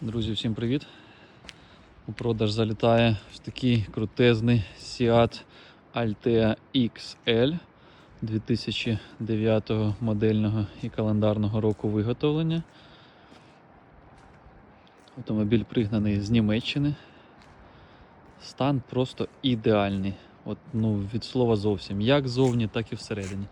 Друзі, всім привіт! У продаж залітає ось такий крутезний Seat Altea XL 2009 модельного і календарного року виготовлення. Автомобіль пригнаний з Німеччини. Стан просто ідеальний. От, ну, від слова зовсім. Як зовні, так і всередині.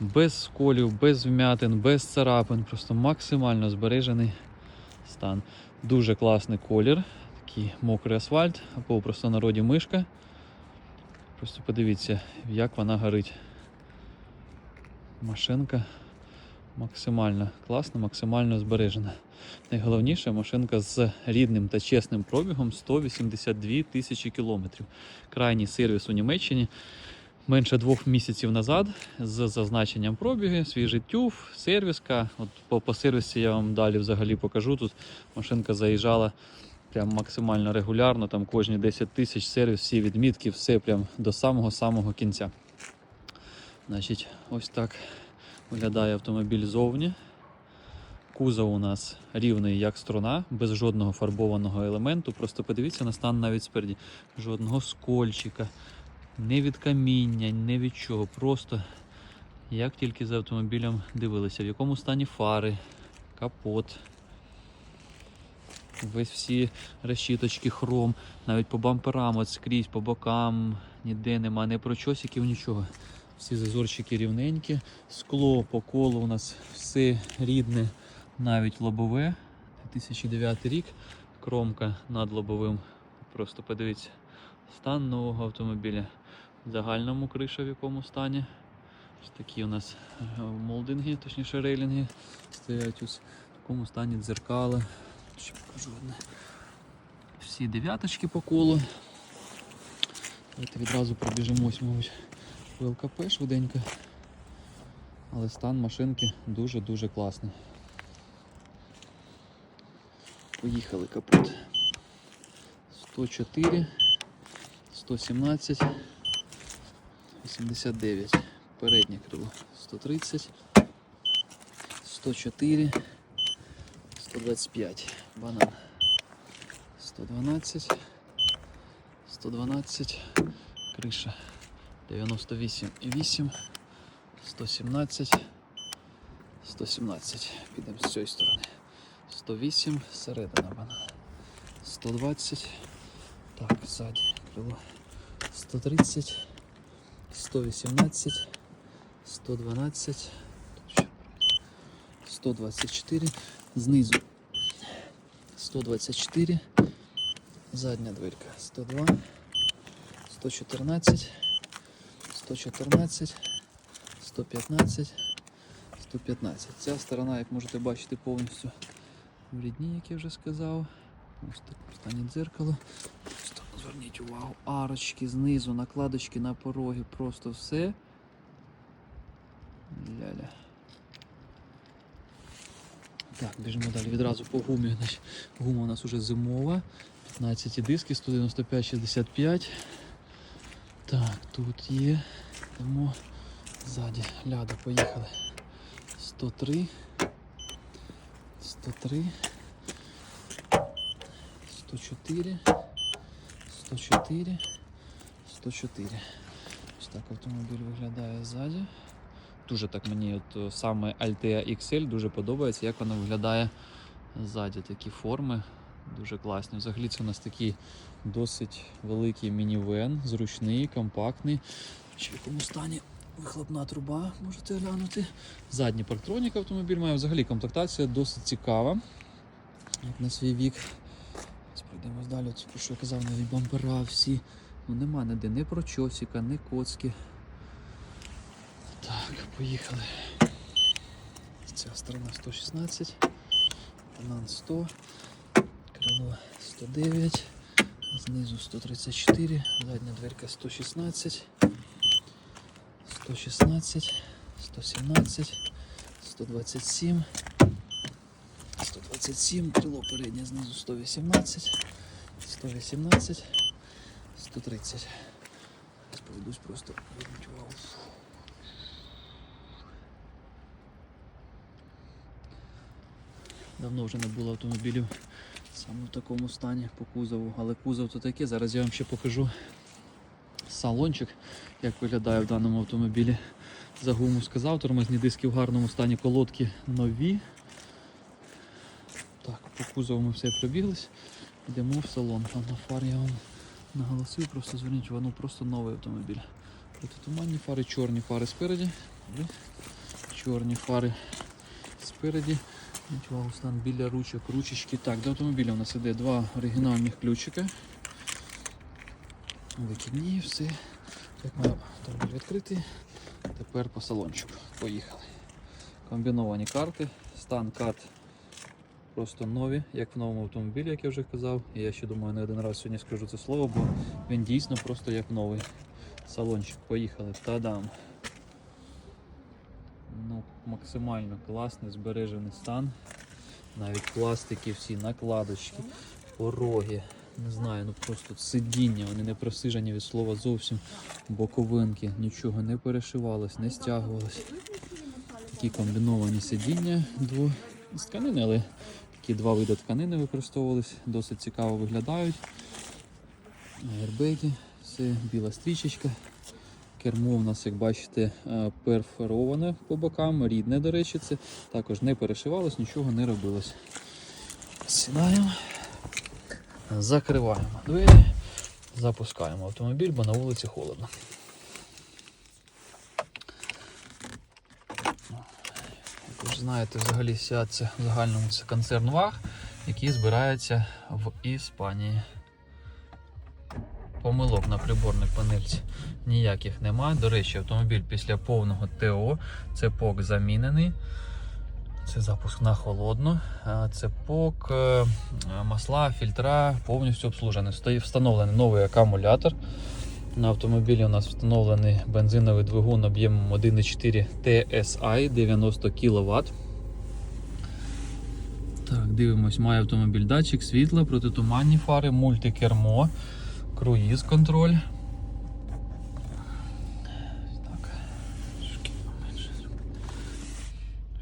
Без сколів, без вмятин, без царапин, просто максимально збережений стан. Дуже класний колір, такий мокрий асфальт, або просто народі мишка. Просто подивіться, як вона горить. Машинка максимально класна, максимально збережена. Найголовніше машинка з рідним та чесним пробігом 182 тисячі кілометрів. Крайній сервіс у Німеччині менше двох місяців назад з зазначенням пробіги, свіжий тюф, сервіска. От по, по сервісі я вам далі взагалі покажу. Тут машинка заїжджала прям максимально регулярно, там кожні 10 тисяч сервіс, всі відмітки, все прям до самого-самого кінця. Значить, ось так виглядає автомобіль зовні. Кузов у нас рівний як струна, без жодного фарбованого елементу. Просто подивіться на стан навіть спереді. Жодного скольчика, не від каміння, не від чого. Просто як тільки за автомобілем дивилися, в якому стані фари, капот. Весь всі решіточки, хром, навіть по бамперам, от скрізь, по бокам, ніде нема, не прочосиків, нічого. Всі зазорчики рівненькі, скло по колу у нас все рідне, навіть лобове. 2009 рік, кромка над лобовим. Просто подивіться, стан нового автомобіля. Загальному криша в якому стані. Ось такі у нас е, молдинги, точніше рейлінги стоять ось в такому стані дзеркала. Ще покажу одне. Всі дев'яточки по колу. Давайте відразу пробіжимось, мабуть, в ЛКП швиденько. Але стан машинки дуже-дуже класний. Поїхали капот. 104, 117, 89. Переднє крило 130, 104, 125. Банан 112, 112, криша 98,8, 117, 117. Підемо з цієї сторони. 108, середина банана. 120. Так, ззаді крило. 130, 118, 112, тут ще 124, знизу 124, задня дверка 102, 114, 114, 115, 115. Ця сторона, як можете бачити, повністю в рідні, як я вже сказав. Ось так в стані дзеркало. Зверніть увагу, арочки знизу, накладочки на пороги, просто все. Ля-ля. Так, біжимо далі відразу по гумі. Гума у нас уже зимова. 15 диски, 195-65. Так, тут є. Тому ззаді ляда, поїхали. 103. 103. 104. 104. 104. Ось так автомобіль виглядає ззаді. Дуже так мені от е, саме Altea XL дуже подобається, як вона виглядає ззаді. Такі форми дуже класні. Взагалі це у нас такий досить великий мінівен, зручний, компактний. Чи в якому стані вихлопна труба, можете глянути. Задній парктронік автомобіль має взагалі комплектація досить цікава. Як на свій вік. Ось Пройдемо далі, про що я казав, навіть бампера всі. Ну нема ніде ні прочосика, ні коцки. Так, поїхали. Ця сторона 116, банан 100, крило 109, знизу 134, задня дверка 116, 116, 117, 127, 127, крило переднє знизу 118, 118, 130. Сповідусь просто, зверніть увагу. Давно вже не було автомобілів Саме в такому стані по кузову, але кузов то таке. Зараз я вам ще покажу салончик, як виглядає в даному автомобілі. За гуму сказав, тормозні диски в гарному стані, колодки нові. Так, по кузову ми все пробіглись. Йдемо в салон. Там на фар я вам наголосив, просто зверніть увагу, ну просто новий автомобіль. Протитуманні фари, чорні фари спереді. Чорні фари спереді. Зверніть увагу, стан біля ручок, ручечки. Так, до автомобіля у нас іде два оригінальних ключика. Викидні, все. Як має автомобіль відкритий. Тепер по салончику. Поїхали. Комбіновані карти. Стан карт просто нові, як в новому автомобілі, як я вже казав. І я ще думаю, не один раз сьогодні скажу це слово, бо він дійсно просто як новий. Салончик, поїхали. Та-дам. Ну, максимально класний, збережений стан. Навіть пластики всі, накладочки, пороги. Не знаю, ну просто сидіння, вони не просижені від слова зовсім. Боковинки, нічого не перешивалось, не стягувалось. Такі комбіновані сидіння дво... з тканини, але такі два види тканини використовувались, досить цікаво виглядають. Аербеги, все, біла стрічечка. Кермо у нас, як бачите, е, перфороване по бокам, рідне, до речі, це також не перешивалось, нічого не робилось. Сідаємо, закриваємо двері, запускаємо автомобіль, бо на вулиці холодно. Як ви ж знаєте, взагалі це в загальному це концерн ВАГ, який збирається в Іспанії. Помилок на приборній панельці ніяких немає. До речі, автомобіль після повного ТО, цепок замінений. Це запуск на холодно. А Цепок, е, масла, фільтра повністю обслужені. Стоїть встановлений новий акумулятор. На автомобілі у нас встановлений бензиновий двигун об'ємом 1,4 TSI 90 кВт. Так, дивимось, має автомобіль датчик світла, протитуманні фари, мультикермо, круїз контроль. Так.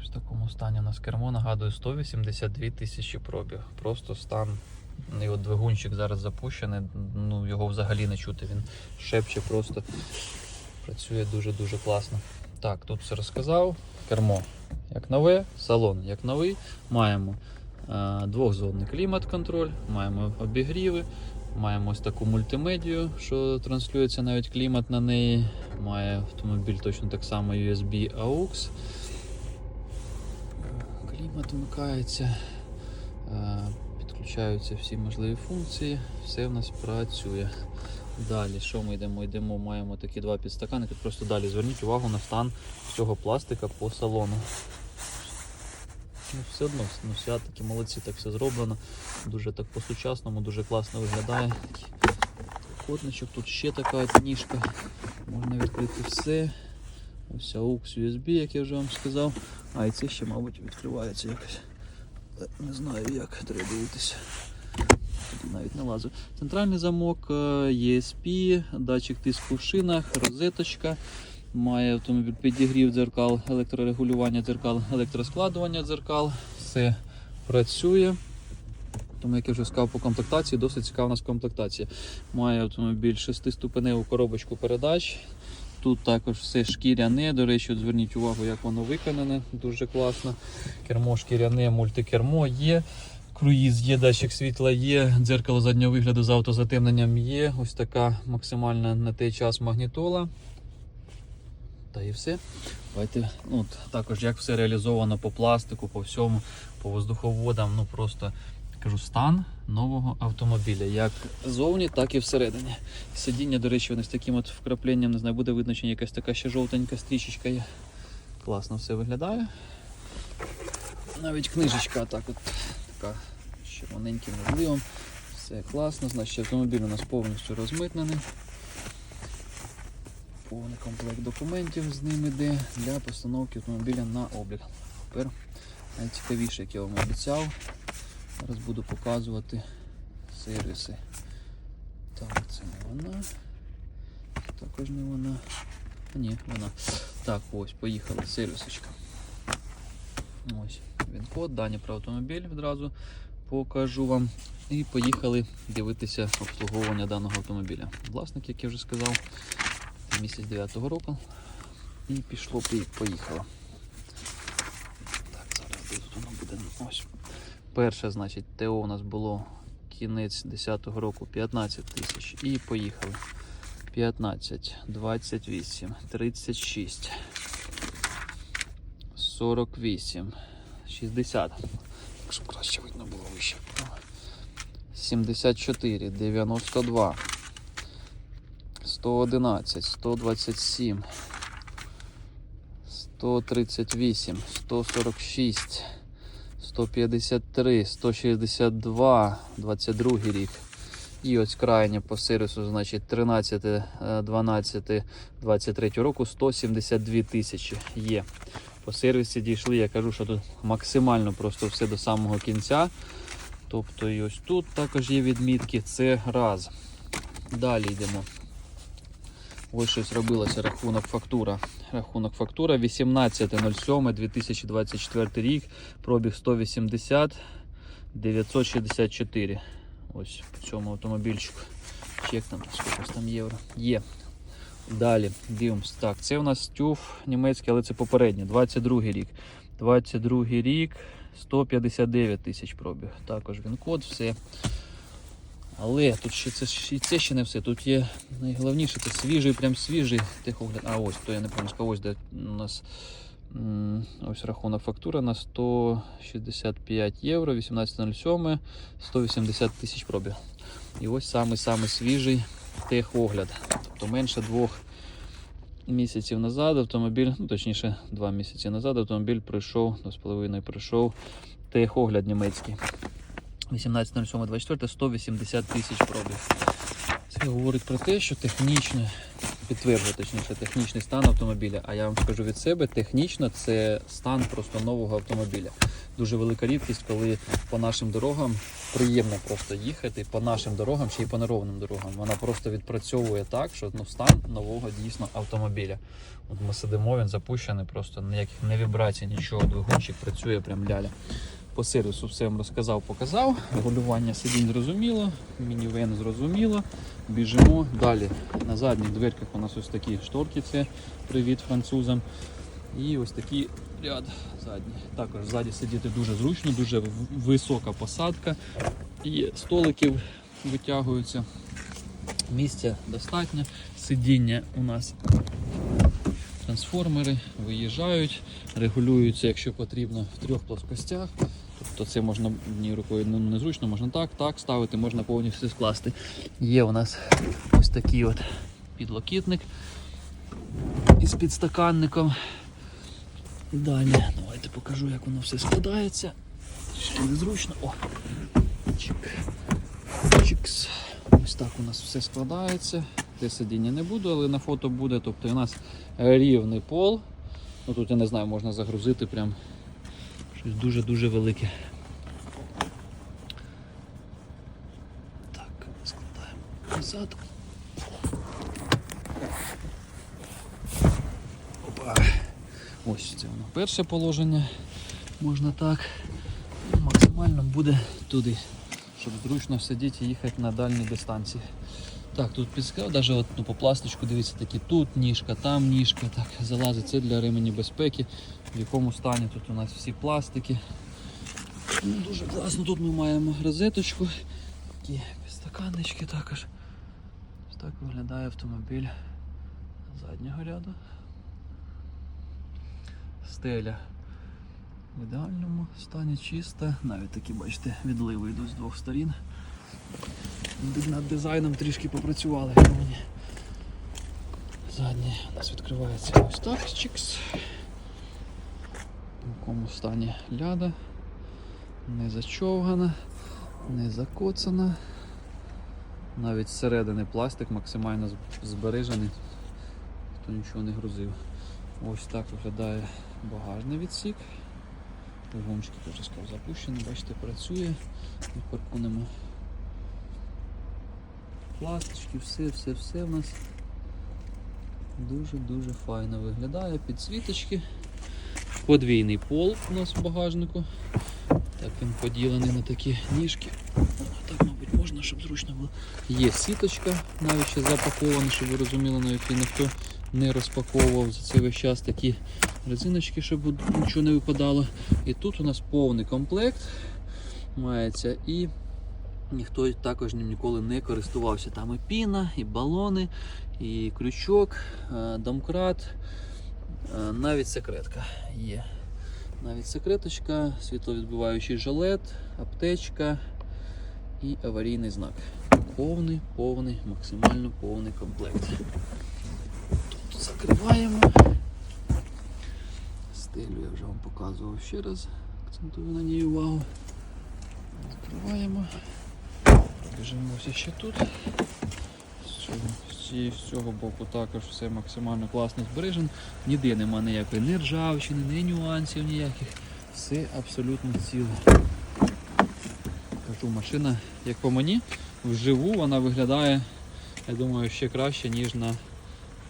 В такому стані у нас кермо нагадує 182 тисячі пробіг. Просто стан. І от двигунчик зараз запущений, ну його взагалі не чути. Він шепче просто працює дуже-дуже класно. Так, тут все розказав. Кермо як нове, салон як новий. Маємо е, двохзонний клімат-контроль, маємо обігріви, маємо ось таку мультимедію, що транслюється навіть клімат на неї. Має автомобіль точно так само USB AUX. Клімат вмикається, е, підключаються всі можливі функції, все в нас працює. Далі, що ми йдемо? Йдемо, маємо такі два підстаканники. Просто далі зверніть увагу на стан цього пластика по салону. Ну, все одно, ну, свят такі молодці, так все зроблено. Дуже так по-сучасному, дуже класно виглядає. Трикутничок, тут ще така ніжка. Можна відкрити все. Ось AUX USB, як я вже вам сказав. А і це ще, мабуть, відкривається якось. Не знаю як, треба дивитися. Навіть не лазу. Центральний замок, е, ESP, датчик тиску в шинах, розеточка. Має автомобіль підігрів дзеркал, електрорегулювання дзеркал, електроскладування дзеркал. Все працює. Тому, як я вже сказав, по комплектації досить цікава у нас комплектація. Має автомобіль 6-ступеневу коробочку передач. Тут також все шкіряне. До речі, зверніть увагу, як воно виконане. Дуже класно. Кермо шкіряне, мультикермо є. Круїз є, датчик світла є, дзеркало заднього вигляду з автозатемненням є. Ось така максимальна на той час магнітола. Та і все. Давайте, ну, також як все реалізовано по пластику, по всьому, по воздуховодам. Ну просто кажу, стан нового автомобіля. Як зовні, так і всередині. Сидіння, до речі, вони з таким от вкрапленням, не знаю, буде видно, чи якась така ще жовтенька стрічечка є. Класно все виглядає. Навіть книжечка так от така з червоненьким розливом. Все класно, значить автомобіль у нас повністю розмитнений. Повний комплект документів з ним іде для постановки автомобіля на облік. Тепер найцікавіше, як я вам обіцяв. Зараз буду показувати сервіси. Так, це не вона. Також не вона. А, ні, вона. Так, ось, поїхали, сервісочка. Ось він код, дані про автомобіль відразу покажу вам. І поїхали дивитися обслуговування даного автомобіля. Власник, як я вже сказав, місяць 9-го року. І пішло, поїхало. Так, зараз тут воно буде. Ось. Перше, значить, ТО у нас було кінець 10-го року 15 тисяч. І поїхали. 15, 28, 36, 48, 60. Так, щоб краще видно було вище. 74, 92, 111, 127, 138, 146, 153, 162, 22 рік. І ось крайнє по сервісу, значить 13, е, 12, 23 року 172 тисячі є. По сервісі дійшли, я кажу, що тут максимально просто все до самого кінця. Тобто і ось тут також є відмітки, це раз. Далі йдемо. Ось щось робилося рахунок фактура. Рахунок фактура 18.07.2024 рік, пробіг 180 964. Ось по цьому автомобільчику. Чек там, скільки там євро. Є. Далі дивимось. Так, це у нас тюф німецький, але це попередній, 22 рік. 22 рік, 159 тисяч пробіг. Також він код, все. Але тут ще це, це ще не все. Тут є найголовніше, це свіжий, прям свіжий техогляд. А ось, то я не пам'ятаю, ось де у нас ось рахунок фактура на 165 євро, 18.07, 180 тисяч пробіг. І ось самий-самий свіжий техогляд. Тобто менше двох місяців назад автомобіль, ну точніше, два місяці назад автомобіль пройшов, два з половиною пройшов техогляд німецький. 18.07.24 180 тисяч пробіг. Це говорить про те, що технічно, підтверджує точніше, технічний стан автомобіля. А я вам скажу від себе, технічно це стан просто нового автомобіля. Дуже велика рідкість, коли по нашим дорогам приємно просто їхати по нашим дорогам, ще й по неровним дорогам. Вона просто відпрацьовує так, що ну, стан нового дійсно автомобіля. От ми сидимо, він запущений, просто ніяких не вібрацій, нічого, двигунчик працює прям ляля. По сервісу все вам розказав, показав. Регулювання сидінь зрозуміло, мінівен зрозуміло. Біжимо далі. На задніх дверках у нас ось такі шторки, це привіт французам. І ось такий ряд задній. Також ззаді сидіти дуже зручно, дуже висока посадка. І столиків витягуються. Місця достатньо. Сидіння у нас трансформери виїжджають, регулюються, якщо потрібно, в трьох плоскостях. Тобто це можна однією рукою ну, незручно, можна так, так ставити, можна повністю скласти. Є у нас ось такий от підлокітник із підстаканником. Далі, давайте покажу, як воно все складається. Ще незручно. О! Чик. Чикс. Ось так у нас все складається. Те сидіння не буду, але на фото буде. Тобто у нас рівний пол. Ну тут я не знаю, можна загрузити прям щось дуже-дуже велике. Так, складаємо назад. Опа. Ось це воно перше положення. Можна так. Максимально буде туди, щоб зручно сидіти і їхати на дальні дистанції. Так, тут підсказав, навіть от, ну, по пластичку дивіться, такі тут ніжка, там ніжка, так, залазить, це для ремені безпеки. В якому стані тут у нас всі пластики. Ну, дуже класно. Тут ми маємо розеточку, такі підстаканнички також. Ось так виглядає автомобіль заднього ряду. Стеля в ідеальному стані чиста. Навіть такі, бачите, відливи йдуть з двох сторін. Над дизайном трішки попрацювали мені. Заднє у нас відкривається ось так, чикс. В якому стані ляда. Не зачовгана, не закоцана. Навіть зсередини пластик максимально збережений, хто нічого не грузив. Ось так виглядає багажний відсік. Вагончики теж сказав запущені, бачите, працює. Не паркунемо пластички, все, все, все в нас дуже-дуже файно виглядає. Підсвіточки. Подвійний пол у нас в багажнику. Так він поділений на такі ніжки. Так, мабуть, можна, щоб зручно було. Є сіточка, навіть ще запакована, щоб ви розуміли, навіть її ніхто не розпаковував за цей весь час такі резиночки, щоб нічого не випадало. І тут у нас повний комплект мається і ніхто також ним ніколи не користувався. Там і піна, і балони, і крючок, е, домкрат, е, навіть секретка є. Навіть секреточка, світловідбиваючий жилет, аптечка і аварійний знак. Повний, повний, максимально повний комплект. Тут закриваємо. Стелю я вже вам показував ще раз. Акцентую на ній увагу. Закриваємо. Пробіжимося ще тут. Цього, з цього боку також все максимально класно збережено. Ніде нема ніякої ні ржавчини, ні нюансів ніяких. Все абсолютно ціле. Кажу, машина, як по мені, вживу вона виглядає, я думаю, ще краще, ніж на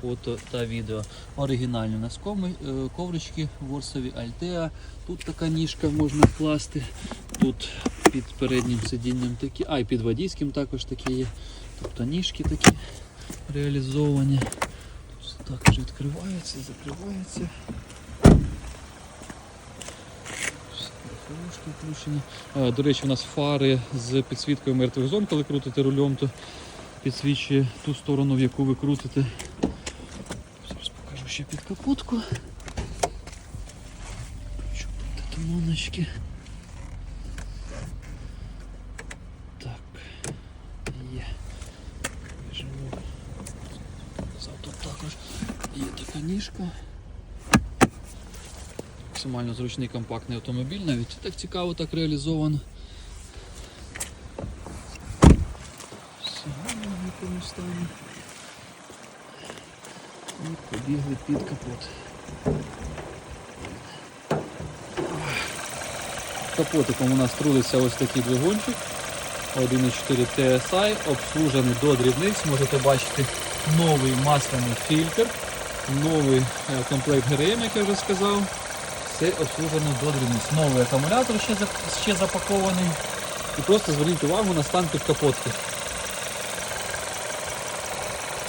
фото та відео. Оригінальні у нас е, коврички ворсові Altea. Тут така ніжка можна вкласти. Тут під переднім сидінням такі, а і під водійським також такі є. Тобто ніжки такі реалізовані. Тут також відкривається, закривається. А, До речі, у нас фари з підсвіткою мертвих зон, коли крутите рулем, то підсвічує ту сторону, в яку ви крутите. Зараз покажу ще під капотку. Хочу туманочки. Так, є. Біжимо. Показав, Тут також є така. Максимально зручний компактний автомобіль, навіть так цікаво так реалізовано. Все в якому стані. І побігли під капот. Капотиком у нас трудиться ось такий двигунчик. 1.4 TSI, обслужений до дрібниць. Можете бачити новий масляний фільтр, новий е, комплект ГРМ, як я вже сказав. Все обслужено до дрібниць. Новий акумулятор ще, ще запакований. І просто зверніть увагу на стан підкапотки.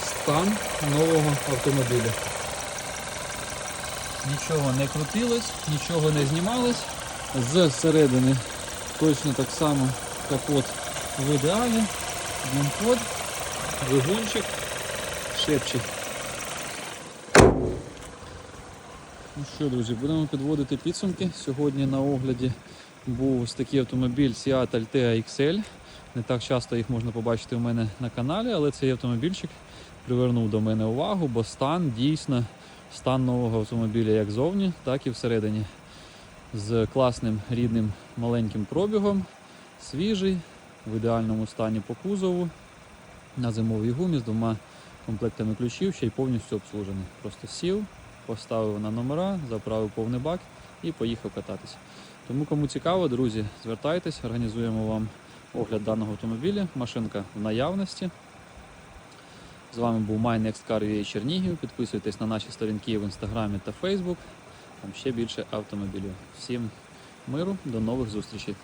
Стан нового автомобіля. Нічого не крутилось, нічого не знімалось. Зсередини точно так само капот в ідеалі. Дімкод, двигунчик, шепчик. Що, друзі, будемо підводити підсумки. Сьогодні на огляді був ось такий автомобіль Seat Altea XL. Не так часто їх можна побачити у мене на каналі, але цей автомобільчик привернув до мене увагу, бо стан дійсно стан нового автомобіля як зовні, так і всередині. З класним рідним маленьким пробігом, свіжий, в ідеальному стані по кузову, на зимовій гумі з двома комплектами ключів, ще й повністю обслужений. Просто сів, поставив на номера, заправив повний бак і поїхав кататися. Тому кому цікаво, друзі, звертайтесь, організуємо вам огляд даного автомобіля. Машинка в наявності. З вами був MyNextCar.ua Чернігів. Підписуйтесь на наші сторінки в інстаграмі та Фейсбук. Там ще більше автомобілів. Всім миру, до нових зустрічей.